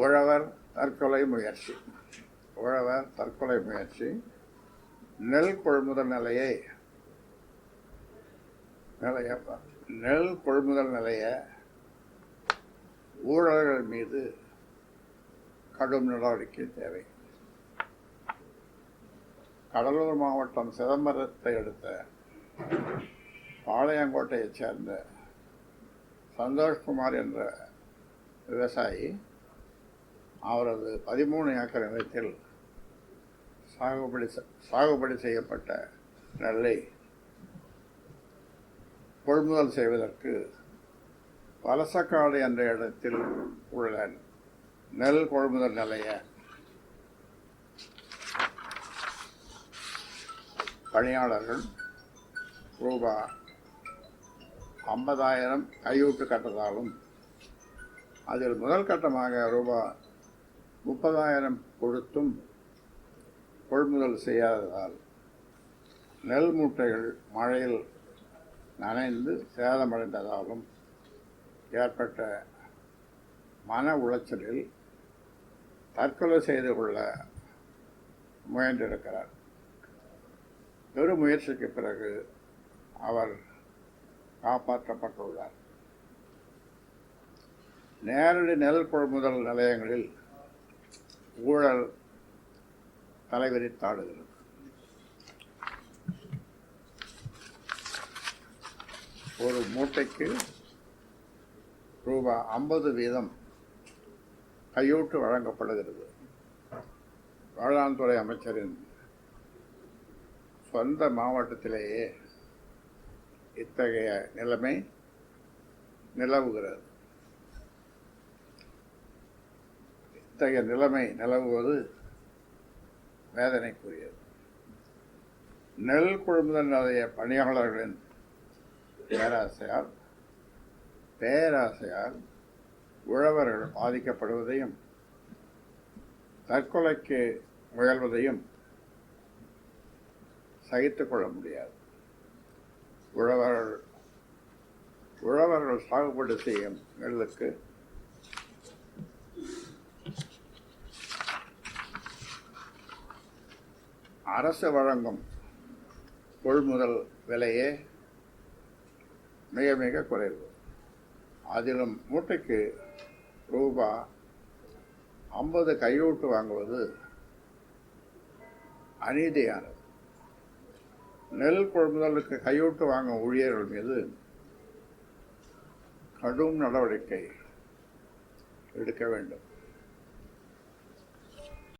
உழவர் தற்கொலை முயற்சி. உழவர் தற்கொலை முயற்சி. நெல் கொள்முதல் நிலையை நிலைய நெல் கொள்முதல் நிலைய ஊழல்கள் மீது கடும் நடவடிக்கை தேவை. கடலூர் மாவட்டம் சிதம்பரத்தை அடுத்த பாளையங்கோட்டையைச் சேர்ந்த சந்தோஷ்குமார் என்ற விவசாயி அவரது பதிமூணு ஏக்கர் நிலத்தில் சாகுபடி சாகுபடி செய்யப்பட்ட நெல்லை கொள்முதல் செய்வதற்கு வலசக்காடு என்ற இடத்தில் உள்ள நெல் கொள்முதல் நிலைய பணியாளர்கள் ரூபா ஐம்பதாயிரம் கையூட்டு கட்டதாலும் அதில் முதல் கட்டமாக ரூபா முப்பதாயிரம் கொடுத்தும் கொள்முதல் செய்யாததால் நெல் மூட்டைகள் மழையில் நனைந்து சேதமடைந்ததாலும் ஏற்பட்ட மன உளைச்சலில் தற்கொலை செய்து கொள்ள முயன்றிருக்கிறார். பெரும் முயற்சிக்கு பிறகு அவர் காப்பாற்றப்பட்டுள்ளார். நேரடி நெல் கொள்முதல் நிலையங்களில் ஊழல் தலைவிரித்தாடுகிறது ஒரு மூட்டைக்கு ரூபாய் ஐம்பது வீதம் கையூட்டு வழங்கப்படுகிறது. வேளாண்துறை அமைச்சரின் சொந்த மாவட்டத்திலேயே இத்தகைய நிலைமை நிலவுகிறது. இத்தகைய நிலைமை நிலவுவது வேதனைக்குரியது. நெல் கொள்முதல் நிலைய பணியாளர்களின் பேராசையால் பேராசையால் உழவர்கள் பாதிக்கப்படுவதையும் தற்கொலைக்கு முயல்வதையும் சகித்துக் கொள்ள முடியாது. உழவர்கள் உழவர்கள் சாகுபடி செய்யும் நெல்லுக்கு அரசு வழங்கும் கொள்முதல் விலையே மிக மிக குறைவு. அதிலும் மூட்டைக்கு ரூபா ஐம்பது கையூட்டு வாங்குவது அநீதியானது. நெல் கொள்முதலுக்கு கையூட்டு வாங்கும் ஊழியர்கள் மீது கடும் நடவடிக்கை எடுக்க வேண்டும்.